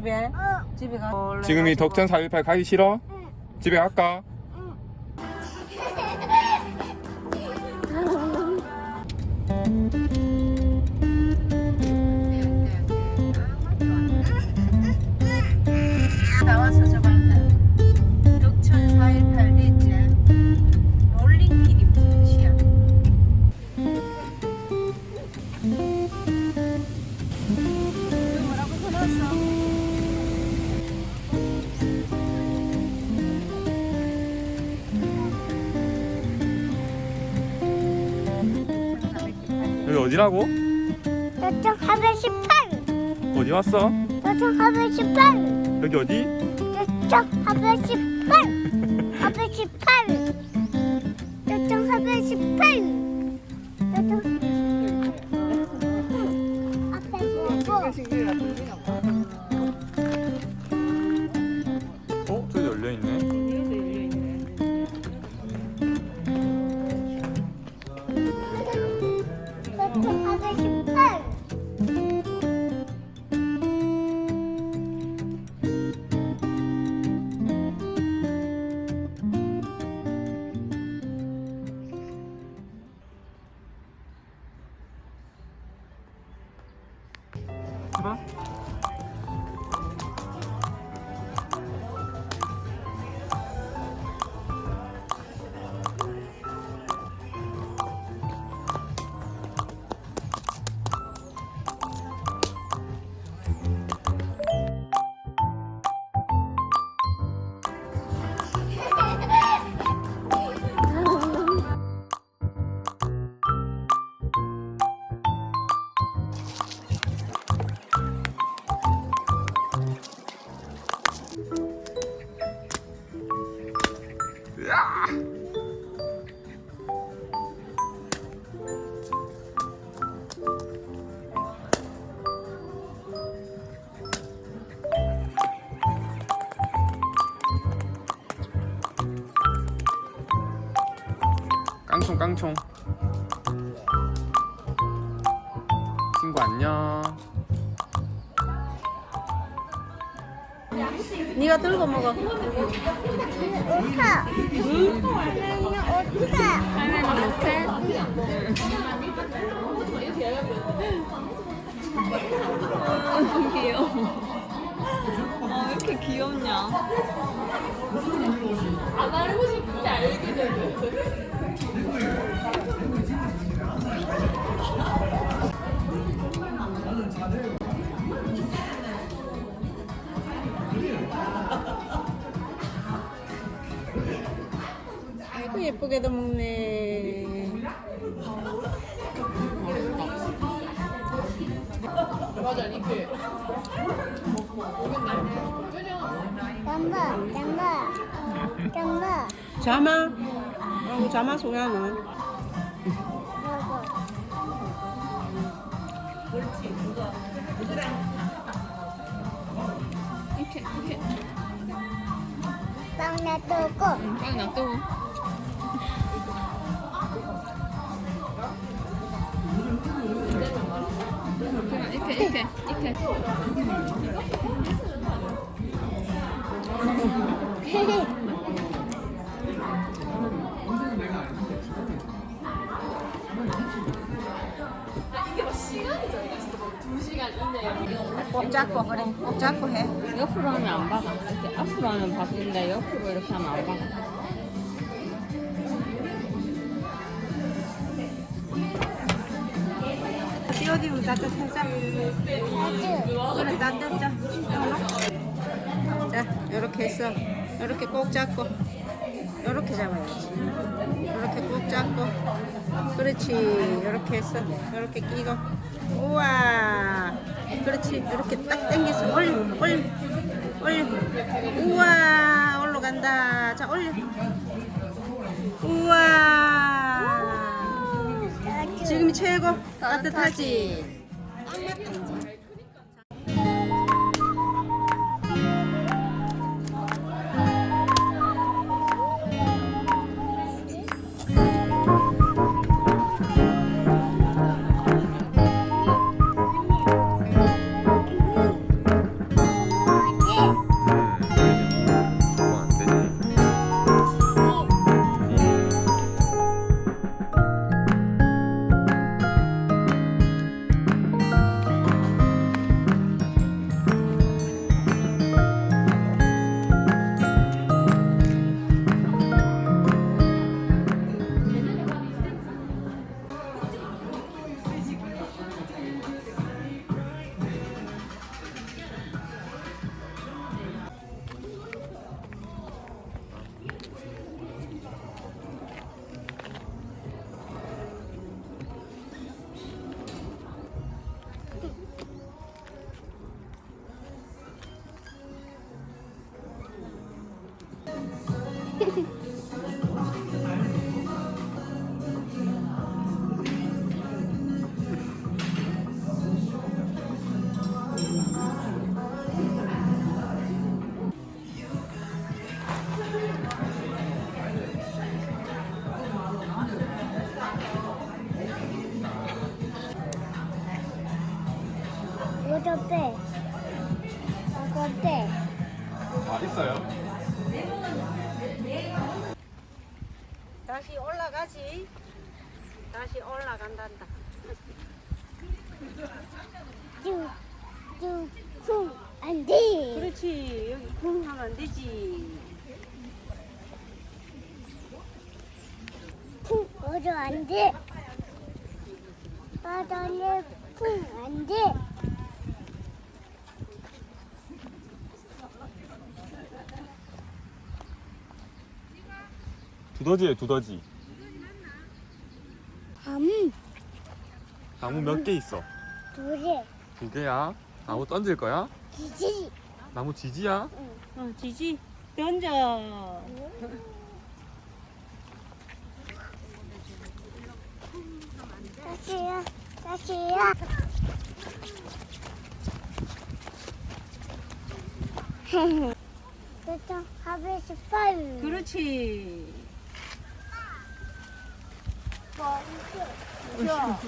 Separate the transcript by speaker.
Speaker 1: 집에?
Speaker 2: 어.
Speaker 1: 집에 가.
Speaker 3: 지금이 덕천 418 가기 싫어? 집에 갈까?
Speaker 1: 나와서 저방
Speaker 3: 여기 어디라고?
Speaker 2: 저쪽 418.
Speaker 3: 어디 왔어?
Speaker 2: 저쪽 418.
Speaker 3: 여기 어디?
Speaker 2: 저쪽 418. 418. 저쪽 418. 저쪽
Speaker 3: 어? 깡총 친구 안녕
Speaker 1: 네가 들고 먹어.
Speaker 2: 오타. 응? 오타.
Speaker 1: 할머니 못해?
Speaker 4: 귀여워. 아, 왜 이렇게 귀엽냐? 안 알고 싶은데 알게 되네.
Speaker 1: 아이고 예쁘게도 먹네.
Speaker 2: 잠바, 잠바, 잠바.
Speaker 1: 자마. 아이고 자마 소야는.
Speaker 4: 이렇게, 이렇게.
Speaker 2: 빵 놔두고.
Speaker 4: 빵 놔두고. 그냥 이렇게, 이렇게, 이렇게.
Speaker 1: 꼭 잡고 그래. 꼭 잡고 해.
Speaker 4: 옆으로 하면 안 박아. 이렇게 앞으로 하면 바뀐다. 옆으로 이렇게 하면 안 박아.
Speaker 1: 따뜻하자.
Speaker 2: 아주.
Speaker 1: 그래 따뜻자. 자 이렇게 해서 이렇게 꼭 잡고 이렇게 잡아야지. 이렇게 꼭 잡고 그렇지 이렇게 해서 이렇게 끼고 우와 그렇지 이렇게 딱 당겨서 올려 올려 올려 우와 올라간다 자 올려 우와 지금이 최고 따뜻하지
Speaker 2: 어저 빼. 어저 빼.
Speaker 3: 아 있어요?
Speaker 1: 다시 올라가지. 다시 올라간단다.
Speaker 2: 쭉, 쭉, 쿵. 안 돼.
Speaker 1: 그렇지. 여기 쿵 하면 안 되지.
Speaker 2: 쿵. 어저 안 돼. 바다에 쿵. 안 돼.
Speaker 3: 두더지에 두더지.
Speaker 2: 밤.
Speaker 3: 나무 몇 개 있어?
Speaker 2: 둘에.
Speaker 3: 두 개야. 나무 던질 거야?
Speaker 2: 기지.
Speaker 3: 나무 지지야?
Speaker 1: 어, 지지. 던져.
Speaker 2: 다시야. 다시야. 그래서 하베스 파이.
Speaker 1: 그렇지.
Speaker 2: 먼저.